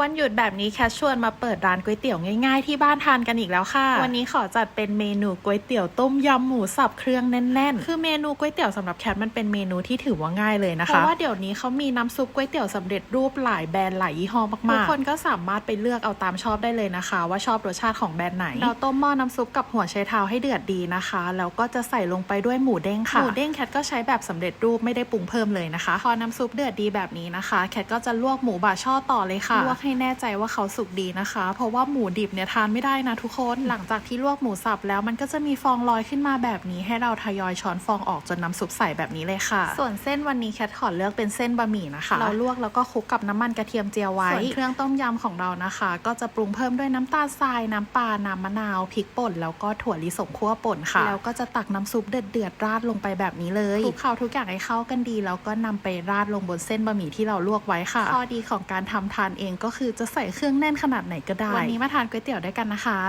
วันหยุดแบบนี้แคชชวนมาเปิดร้านก๋วยเตี๋ยวง่ายๆ ที่บ้านทานกันอีกแล้วค่ะ วันนี้ขอจัดเป็นเมนูก๋วยเตี๋ยวต้มยำหมูสับเครื่องแน่นๆ คือเมนูก๋วยเตี๋ยวสำหรับแคทมันเป็นเมนูที่ถือว่าง่ายเลยนะคะ เพราะว่าเดี๋ยวนี้เขามีน้ำซุปก๋วยเตี๋ยวสำเร็จรูปหลายแบรนด์หลายยี่ห้อมากๆทุกคนก็สามารถไปเลือกเอาตามชอบได้เลยนะคะ ว่าชอบรสชาติของแบรนด์ไหน เราต้มหม้อน้ำซุปกับหัวไชเท้าให้เดือดดีนะคะ แล้วก็จะใส่ลงไปด้วยหมูเด้งค่ะ หมูเด้งแคทก็ใช้แบบสำเร็จรูปไม่ได้ปรุงเพิ่มเลยนะคะ พอน้ำซุปเดือดดีแบบนี้นะคะ แคทก็จะลวกหมูบาช่อต่อเลยค่ะลวกให้แน่ใจว่าเขาสุกดีนะคะ เพราะว่าหมูดิบเนี่ยทานไม่ได้นะทุกคนหลังจากที่ลวกหมูสับแล้วมันก็จะมีฟองลอยขึ้นมาแบบนี้ ให้เราทยอยช้อนฟองออกจนน้ำซุปใสแบบนี้เลยค่ะ ส่วนเส้นวันนี้แคทขอเลือกเป็นเส้นบะหมี่นะคะ เราลวกแล้วก็คลุกกับน้ำมันกระเทียมเจียวไว้ส่วนเครื่องต้มยำของเรานะคะ ก็จะปรุงเพิ่มด้วยน้ำตาลทรายน้ำปลาน้ำมะนาวพริกป่นแล้วก็ถั่วลิสงคั่วป่นค่ะ แล้วก็จะตักน้ำซุปเดือดๆราดลงไปแบบนี้เลยคลุกเคล้าทุกอย่างให้เข้ากันดี แล้วก็นำไปราดลงบนเส้นบะหมี่ที่เราลวกไว้ค่ะข้อดีของการทำทานเองก็คือจะใส่เครื่องแน่นขนาดไหนก็ได้ วันนี้มาทานก๋วยเตี๋ยวด้วยกันนะคะ